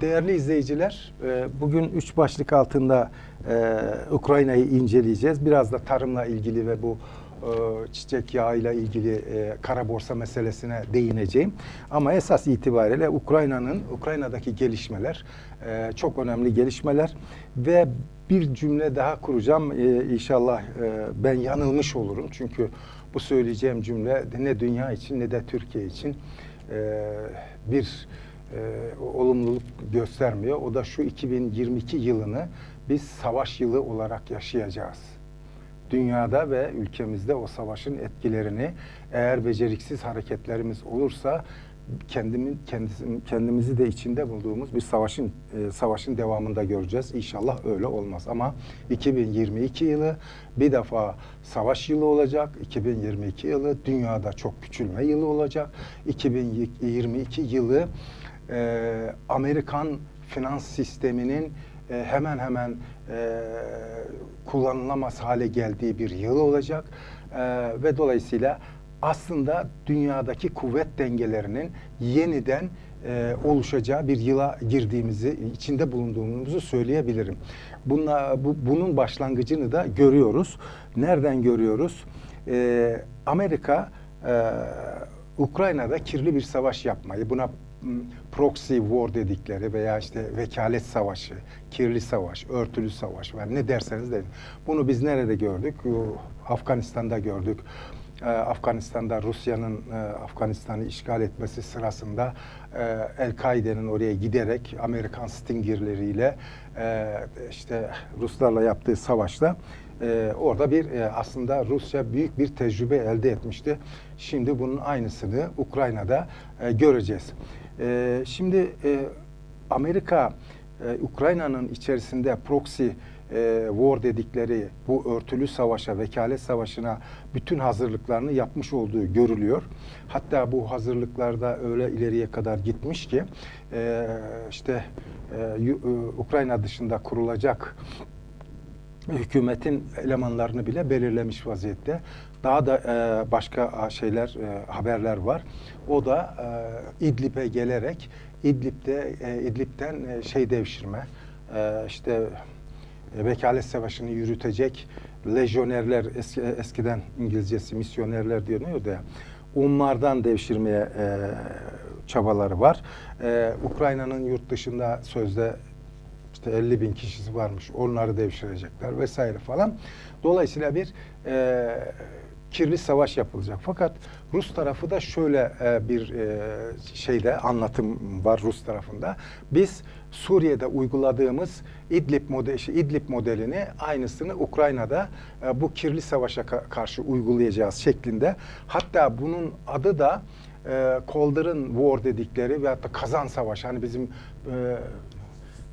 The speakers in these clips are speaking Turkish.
Değerli izleyiciler, e, bugün üç başlık altında e, Ukrayna'yı inceleyeceğiz. Biraz da tarımla ilgili ve bu e, çiçek yağıyla ilgili kara borsa meselesine değineceğim. Ama esas itibariyle Ukrayna'nın, Ukrayna'daki gelişmeler çok önemli gelişmeler ve bir cümle daha kuracağım. İnşallah ben yanılmış olurum. Çünkü bu söyleyeceğim cümle ne dünya için ne de Türkiye için bir e, olumluluk göstermiyor. O da şu 2022 yılını biz savaş yılı olarak yaşayacağız. Dünyada ve ülkemizde o savaşın etkilerini eğer beceriksiz hareketlerimiz olursa kendimin kendisi, kendimizi de içinde bulduğumuz bir savaşın e, savaşın devamında göreceğiz. İnşallah öyle olmaz ama 2022 yılı bir defa savaş yılı olacak. 2022 yılı dünyada çok küçülme yılı olacak. 2022 yılı e, Amerikan finans sisteminin e, hemen hemen e, kullanılamaz hale geldiği bir yıl olacak E, ve dolayısıyla aslında dünyadaki kuvvet dengelerinin yeniden e, oluşacağı bir yıla girdiğimizi, içinde bulunduğumuzu söyleyebilirim. Bunla, bu, bunun başlangıcını da görüyoruz. Nereden görüyoruz? E, Amerika e, Ukrayna'da kirli bir savaş yapmayı, buna proxy war dedikleri veya işte vekalet savaşı, kirli savaş, örtülü savaş ve ne derseniz deyin. Bunu biz nerede gördük? Afganistan'da gördük. Ee, Afganistan'da Rusya'nın e, Afganistan'ı işgal etmesi sırasında e, El-Kaide'nin oraya giderek Amerikan Stinger'leriyle e, işte Ruslarla yaptığı savaşta orada bir aslında Rusya büyük bir tecrübe elde etmişti. Şimdi bunun aynısını Ukrayna'da göreceğiz. E, şimdi e, Amerika e, Ukrayna'nın içerisinde proxy e, war dedikleri bu örtülü savaşa, vekalet savaşına bütün hazırlıklarını yapmış olduğu görülüyor. Hatta bu hazırlıklarda öyle ileriye kadar gitmiş ki e, işte e, e, Ukrayna dışında kurulacak hükümetin elemanlarını bile belirlemiş vaziyette. Daha da e, başka şeyler, e, haberler var. O da e, İdlib'e gelerek İdlib'de e, İdlib'den e, şey devşirme, e, işte e, vekalet savaşını yürütecek lejyonerler eski, eskiden İngilizcesi misyonerler diyordu ya onlardan devşirmeye e, çabaları var. E, Ukrayna'nın yurt dışında sözde işte 50 bin kişisi varmış onları devşirecekler vesaire falan. Dolayısıyla bir e, kirli savaş yapılacak. Fakat Rus tarafı da şöyle e, bir e, şeyde anlatım var Rus tarafında. Biz Suriye'de uyguladığımız İdlib modeli, İdlib modelini aynısını Ukrayna'da e, bu kirli savaşa ka- karşı uygulayacağız şeklinde. Hatta bunun adı da e, Cauldron War dedikleri veyahut da kazan savaşı. Hani bizim e,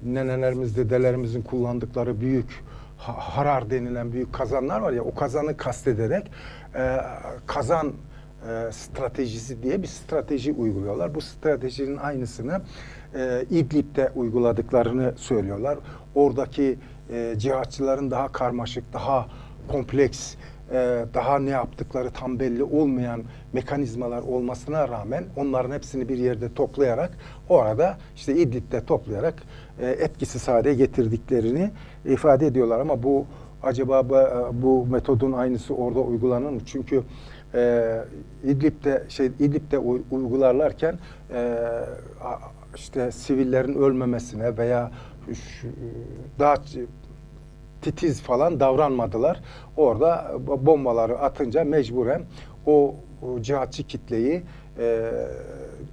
nenelerimiz, dedelerimizin kullandıkları büyük ha- harar denilen büyük kazanlar var ya o kazanı kastederek e, kazan e, stratejisi diye bir strateji uyguluyorlar. Bu stratejinin aynısını e, İdlib'de uyguladıklarını söylüyorlar. Oradaki e, cihatçıların daha karmaşık, daha kompleks, e, daha ne yaptıkları tam belli olmayan mekanizmalar olmasına rağmen onların hepsini bir yerde toplayarak orada işte İdlib'de toplayarak e, etkisiz hale getirdiklerini ifade ediyorlar ama bu acaba bu, bu metodun aynısı orada uygulanır mı? Çünkü e, İdlib'de şey İdlib'de uy- uygularlarken e, işte sivillerin ölmemesine veya şu- daha titiz falan davranmadılar. Orada bombaları atınca mecburen o, cihatçı kitleyi e,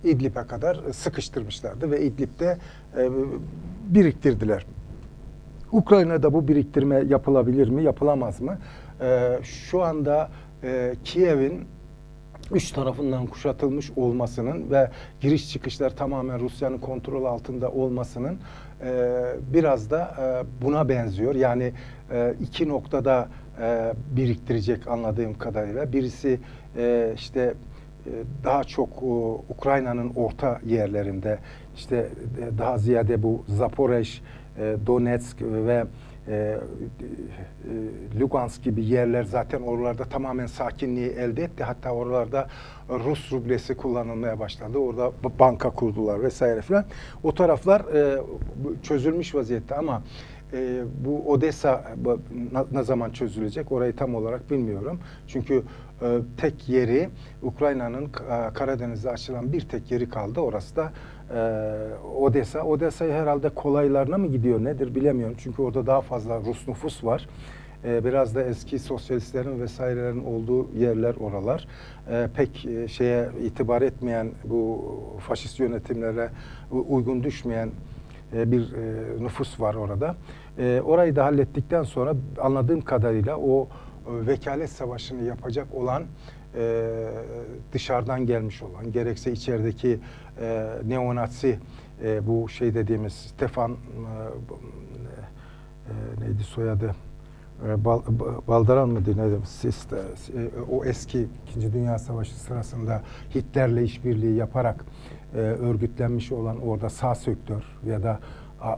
İdlib'e kadar sıkıştırmışlardı ve İdlib'de e, biriktirdiler. Ukrayna'da bu biriktirme yapılabilir mi, yapılamaz mı? E, şu anda e, Kiev'in üç tarafından kuşatılmış olmasının ve giriş çıkışlar tamamen Rusya'nın kontrol altında olmasının biraz da e, buna benziyor. Yani e, iki noktada e, biriktirecek anladığım kadarıyla. Birisi işte daha çok Ukrayna'nın orta yerlerinde işte daha ziyade bu Zaporej, e, Donetsk ve e, e, Lugansk gibi yerler zaten oralarda tamamen sakinliği elde etti. Hatta oralarda Rus rublesi kullanılmaya başlandı. Orada banka kurdular vesaire filan. O taraflar e, çözülmüş vaziyette ama e, bu Odessa na- ne zaman çözülecek orayı tam olarak bilmiyorum. Çünkü e, tek yeri Ukrayna'nın e, Karadeniz'de açılan bir tek yeri kaldı. Orası da e, Odessa. Odessa'yı herhalde kolaylarına mı gidiyor nedir bilemiyorum. Çünkü orada daha fazla Rus nüfus var. E, biraz da eski sosyalistlerin vesairelerin olduğu yerler oralar. E, pek şeye itibar etmeyen bu faşist yönetimlere uygun düşmeyen bir nüfus var orada. Orayı da hallettikten sonra anladığım kadarıyla o vekalet savaşını yapacak olan e, dışarıdan gelmiş olan gerekse içerideki e, neonazi e, bu şey dediğimiz Stefan e, e, neydi soyadı? E, Bal, Ba- Baldaran neydi Sis de, e, o eski İkinci Dünya Savaşı sırasında Hitler'le işbirliği yaparak e, örgütlenmiş olan orada sağ sektör ya da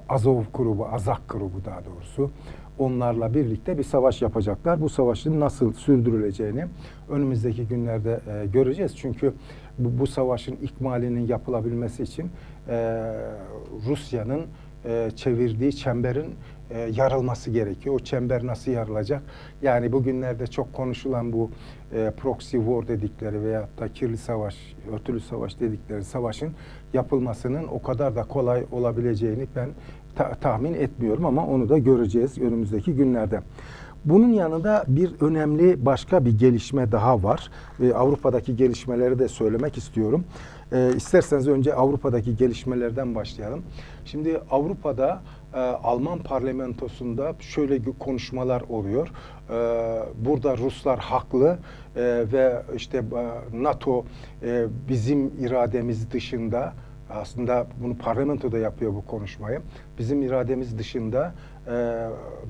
Azov grubu, Azak grubu daha doğrusu onlarla birlikte bir savaş yapacaklar. Bu savaşın nasıl sürdürüleceğini önümüzdeki günlerde e, göreceğiz. Çünkü bu, bu savaşın ikmalinin yapılabilmesi için e, Rusya'nın e, çevirdiği çemberin e, yarılması gerekiyor. O çember nasıl yarılacak? Yani bugünlerde çok konuşulan bu e, proxy war dedikleri veyahut da kirli savaş, örtülü savaş dedikleri savaşın yapılmasının o kadar da kolay olabileceğini ben ta- tahmin etmiyorum ama onu da göreceğiz önümüzdeki günlerde. Bunun yanında bir önemli başka bir gelişme daha var. Ve Avrupa'daki gelişmeleri de söylemek istiyorum. E, isterseniz önce Avrupa'daki gelişmelerden başlayalım. Şimdi Avrupa'da e, Alman parlamentosunda şöyle konuşmalar oluyor. E, burada Ruslar haklı e, ve işte e, NATO e, bizim irademiz dışında aslında bunu parlamentoda yapıyor bu konuşmayı. Bizim irademiz dışında e,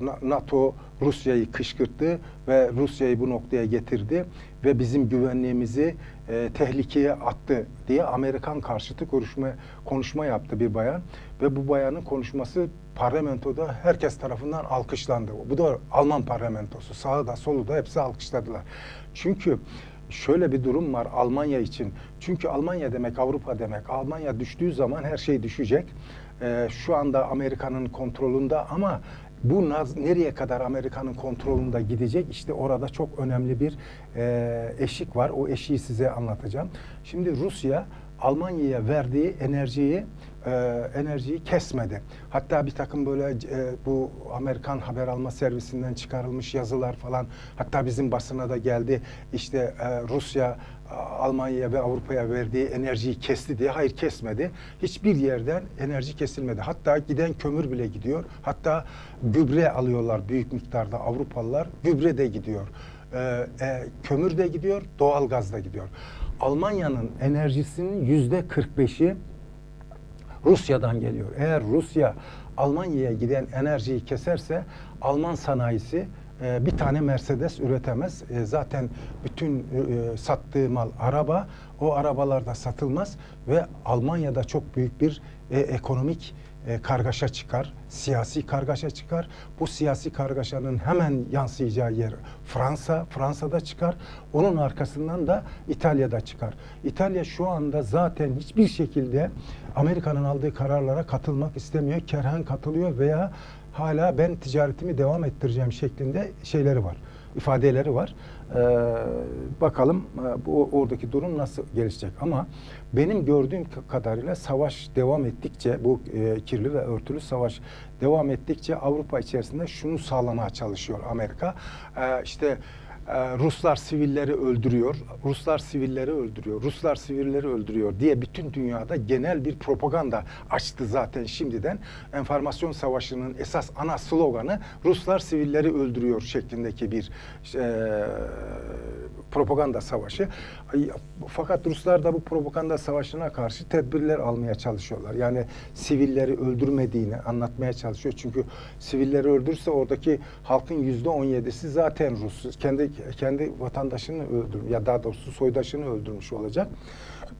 Na- NATO Rusya'yı kışkırttı ve Rusya'yı bu noktaya getirdi ve bizim güvenliğimizi e, tehlikeye attı diye Amerikan karşıtı konuşma konuşma yaptı bir bayan ve bu bayanın konuşması parlamentoda herkes tarafından alkışlandı. Bu da Alman parlamentosu. Sağı da solu da hepsi alkışladılar. Çünkü şöyle bir durum var Almanya için. Çünkü Almanya demek Avrupa demek. Almanya düştüğü zaman her şey düşecek. Ee, şu anda Amerika'nın kontrolünde ama bu naz nereye kadar Amerika'nın kontrolünde gidecek? İşte orada çok önemli bir e, eşik var. O eşiği size anlatacağım. Şimdi Rusya Almanya'ya verdiği enerjiyi e, enerjiyi kesmedi. Hatta bir takım böyle e, bu Amerikan haber alma servisinden çıkarılmış yazılar falan hatta bizim basına da geldi. İşte e, Rusya Almanya'ya ve Avrupa'ya verdiği enerjiyi kesti diye. Hayır kesmedi. Hiçbir yerden enerji kesilmedi. Hatta giden kömür bile gidiyor. Hatta gübre alıyorlar büyük miktarda Avrupalılar. Gübre de gidiyor. E, e, kömür de gidiyor, doğalgaz da gidiyor. Almanya'nın enerjisinin yüzde 45'i Rusya'dan geliyor. Eğer Rusya Almanya'ya giden enerjiyi keserse Alman sanayisi e, bir tane Mercedes üretemez. E, zaten bütün e, sattığı mal araba, o arabalar da satılmaz ve Almanya'da çok büyük bir e, ekonomik e, kargaşa çıkar, siyasi kargaşa çıkar. Bu siyasi kargaşanın hemen yansıyacağı yer Fransa, Fransa'da çıkar. Onun arkasından da İtalya'da çıkar. İtalya şu anda zaten hiçbir şekilde Amerika'nın aldığı kararlara katılmak istemiyor. Kerhen katılıyor veya hala ben ticaretimi devam ettireceğim şeklinde şeyleri var, ifadeleri var. Ee, bakalım e, bu oradaki durum nasıl gelişecek ama benim gördüğüm ka- kadarıyla savaş devam ettikçe bu e, kirli ve örtülü savaş devam ettikçe Avrupa içerisinde şunu sağlamaya çalışıyor Amerika. Ee, işte e, Ruslar sivilleri öldürüyor, Ruslar sivilleri öldürüyor, Ruslar sivilleri öldürüyor diye bütün dünyada genel bir propaganda açtı zaten şimdiden. Enformasyon savaşının esas ana sloganı Ruslar sivilleri öldürüyor şeklindeki bir e, propaganda savaşı. Fakat Ruslar da bu propaganda savaşına karşı tedbirler almaya çalışıyorlar. Yani sivilleri öldürmediğini anlatmaya çalışıyor. Çünkü sivilleri öldürürse oradaki halkın yüzde on yedisi zaten Rus. Kendi kendi vatandaşını öldürmüş ya daha doğrusu soydaşını öldürmüş olacak.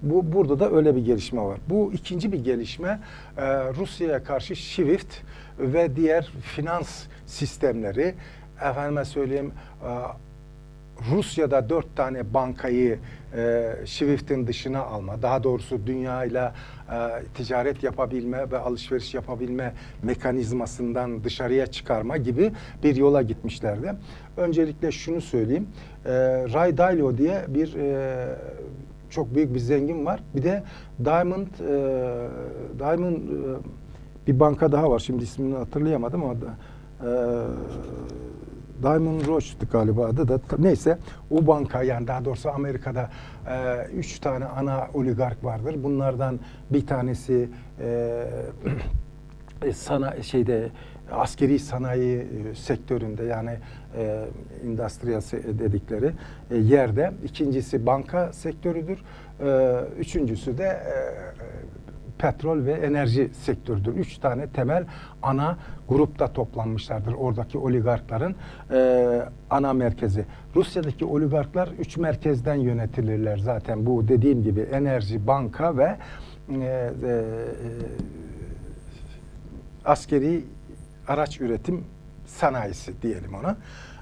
Bu burada da öyle bir gelişme var. Bu ikinci bir gelişme e, Rusya'ya karşı SWIFT ve diğer finans sistemleri efendime söyleyeyim e, Rusya'da dört tane bankayı e, SWIFT'in dışına alma, daha doğrusu dünyayla e, ticaret yapabilme ve alışveriş yapabilme mekanizmasından dışarıya çıkarma gibi bir yola gitmişlerdi. Öncelikle şunu söyleyeyim, e, Ray Dalio diye bir e, çok büyük bir zengin var. Bir de Diamond, e, Diamond e, bir banka daha var. Şimdi ismini hatırlayamadım ama e, Diamond Roche'tu galiba adı da. Neyse o banka yani daha doğrusu Amerika'da e, üç tane ana oligark vardır. Bunlardan bir tanesi e, e, sana şeyde askeri sanayi e, sektöründe yani e, industrial se- dedikleri e, yerde ikincisi banka sektörüdür e, üçüncüsü de e, petrol ve enerji sektörüdür. Üç tane temel ana grupta toplanmışlardır oradaki oligarkların e, ana merkezi. Rusya'daki oligarklar üç merkezden yönetilirler zaten bu dediğim gibi enerji, banka ve e, e, askeri araç üretim sanayisi diyelim ona.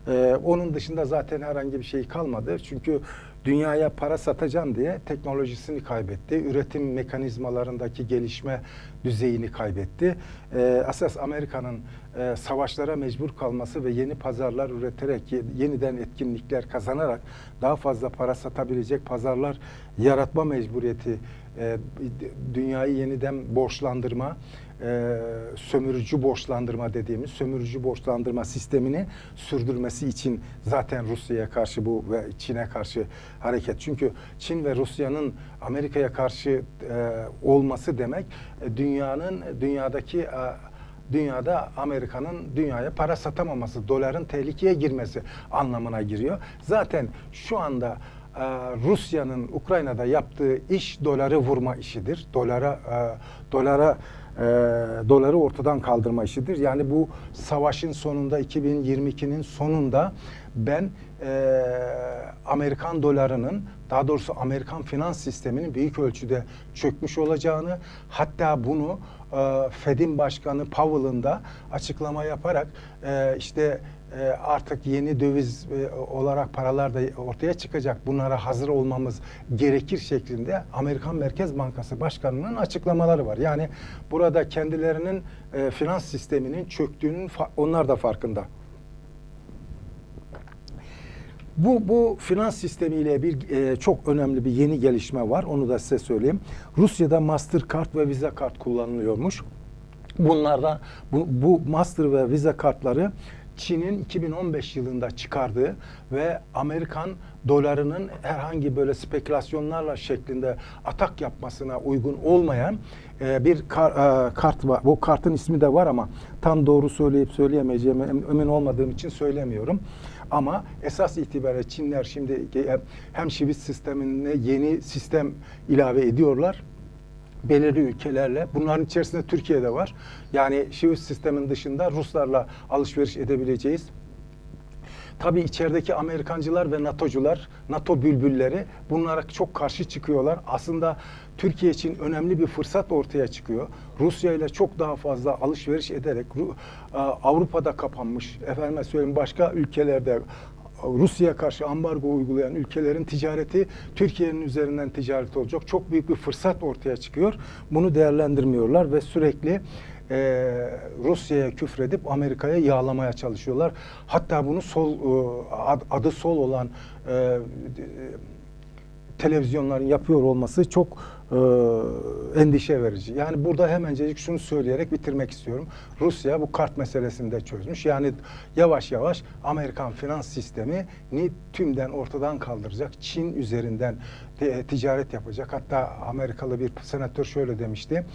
Ee, onun dışında zaten herhangi bir şey kalmadı. Çünkü dünyaya para satacağım diye teknolojisini kaybetti. Üretim mekanizmalarındaki gelişme düzeyini kaybetti. Ee, asas Amerika'nın e, savaşlara mecbur kalması ve yeni pazarlar üreterek, ye- yeniden etkinlikler kazanarak daha fazla para satabilecek pazarlar yaratma mecburiyeti, e, dünyayı yeniden borçlandırma, e, sömürücü borçlandırma dediğimiz sömürücü borçlandırma sistemini sürdürmesi için zaten Rusya'ya karşı bu ve Çin'e karşı hareket. Çünkü Çin ve Rusya'nın Amerika'ya karşı e, olması demek e, dünyanın dünyadaki e, dünyada Amerika'nın dünyaya para satamaması, doların tehlikeye girmesi anlamına giriyor. Zaten şu anda e, Rusya'nın Ukrayna'da yaptığı iş doları vurma işidir. Dolara e, dolara e, doları ortadan kaldırma işidir. Yani bu savaşın sonunda 2022'nin sonunda ben e, Amerikan dolarının daha doğrusu Amerikan finans sisteminin büyük ölçüde çökmüş olacağını hatta bunu Fed'in başkanı Powell'ın da açıklama yaparak e, işte e, artık yeni döviz e, olarak paralar da ortaya çıkacak. Bunlara hazır olmamız gerekir şeklinde Amerikan Merkez Bankası Başkanı'nın açıklamaları var. Yani burada kendilerinin e, finans sisteminin çöktüğünün onlar da farkında. Bu, bu finans sistemiyle bir e, çok önemli bir yeni gelişme var. Onu da size söyleyeyim. Rusya'da Mastercard ve Visa kart kullanılıyormuş. Bunlardan bu, bu Master ve Visa kartları Çin'in 2015 yılında çıkardığı ve Amerikan dolarının herhangi böyle spekülasyonlarla şeklinde atak yapmasına uygun olmayan e, bir kar- e, kart var. Bu kartın ismi de var ama tam doğru söyleyip söyleyemeyeceğime em- emin olmadığım için söylemiyorum. Ama esas itibariyle Çinler şimdi hem Şivit sistemine yeni sistem ilave ediyorlar belirli ülkelerle. Bunların içerisinde Türkiye'de var. Yani Şivit sistemin dışında Ruslarla alışveriş edebileceğiz. Tabii içerideki Amerikancılar ve NATO'cular, NATO bülbülleri bunlara çok karşı çıkıyorlar. Aslında Türkiye için önemli bir fırsat ortaya çıkıyor. Rusya ile çok daha fazla alışveriş ederek Ru- Avrupa'da kapanmış, efendime söyleyeyim başka ülkelerde Rusya'ya karşı ambargo uygulayan ülkelerin ticareti Türkiye'nin üzerinden ticaret olacak. Çok büyük bir fırsat ortaya çıkıyor. Bunu değerlendirmiyorlar ve sürekli e, Rusya'ya küfredip Amerika'ya yağlamaya çalışıyorlar. Hatta bunu sol e, ad- adı sol olan e, televizyonların yapıyor olması çok e, endişe verici. Yani burada hemencecik şunu söyleyerek bitirmek istiyorum. Rusya bu kart meselesini de çözmüş. Yani yavaş yavaş Amerikan finans sistemini tümden ortadan kaldıracak. Çin üzerinden de- ticaret yapacak. Hatta Amerikalı bir senatör şöyle demişti.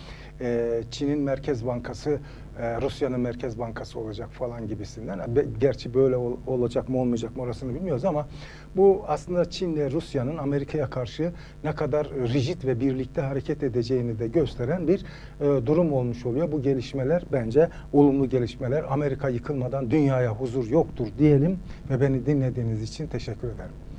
e, Çin'in Merkez Bankası e, Rusya'nın Merkez Bankası olacak falan gibisinden. Gerçi böyle ol- olacak mı olmayacak mı orasını bilmiyoruz ama bu aslında Çin ile Rusya'nın Amerika'ya karşı ne kadar rigid ve birlikte hareket edeceğini de gösteren bir e, durum olmuş oluyor. Bu gelişmeler bence olumlu gelişmeler. Amerika yıkılmadan dünyaya huzur yoktur diyelim ve beni dinlediğiniz için teşekkür ederim.